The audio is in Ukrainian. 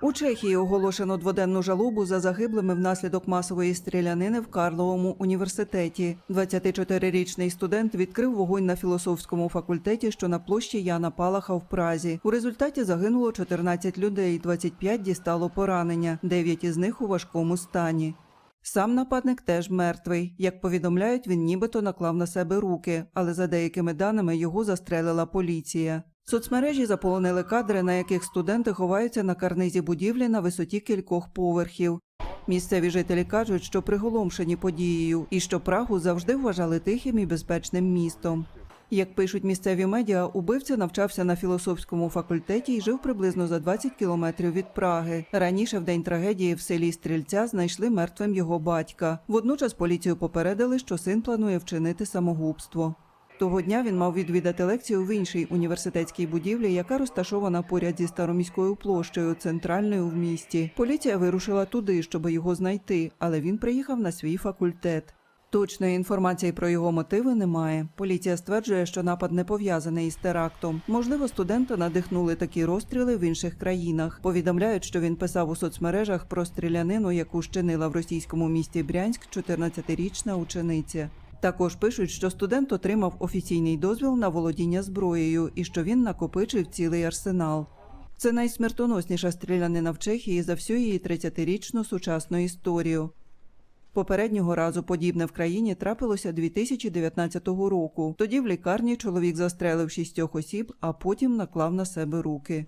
У Чехії оголошено дводенну жалобу за загиблими внаслідок масової стрілянини в Карловому університеті. 24-річний студент відкрив вогонь на філософському факультеті, що на площі Яна Палаха в Празі. У результаті загинуло 14 людей, 25 дістало поранення, 9 із них у важкому стані. Сам нападник теж мертвий. Як повідомляють, він нібито наклав на себе руки, але за деякими даними його застрелила поліція. Соцмережі заполонили кадри, на яких студенти ховаються на карнизі будівлі на висоті кількох поверхів. Місцеві жителі кажуть, що приголомшені подією і що Прагу завжди вважали тихим і безпечним містом. Як пишуть місцеві медіа, убивця навчався на філософському факультеті і жив приблизно за 20 кілометрів від Праги. Раніше в день трагедії в селі Стрільця знайшли мертвим його батька. Водночас поліцію попередили, що син планує вчинити самогубство. Того дня він мав відвідати лекцію в іншій університетській будівлі, яка розташована поряд зі староміською площею, центральною в місті. Поліція вирушила туди, щоб його знайти, але він приїхав на свій факультет. Точної інформації про його мотиви немає. Поліція стверджує, що напад не пов'язаний із терактом. Можливо, студента надихнули такі розстріли в інших країнах. Повідомляють, що він писав у соцмережах про стрілянину, яку щинила в російському місті Брянськ 14-річна учениця. Також пишуть, що студент отримав офіційний дозвіл на володіння зброєю і що він накопичив цілий арсенал. Це найсмертоносніша стрілянина в Чехії за всю її 30-річну сучасну історію. Попереднього разу подібне в країні трапилося 2019 року. Тоді в лікарні чоловік застрелив шістьох осіб, а потім наклав на себе руки.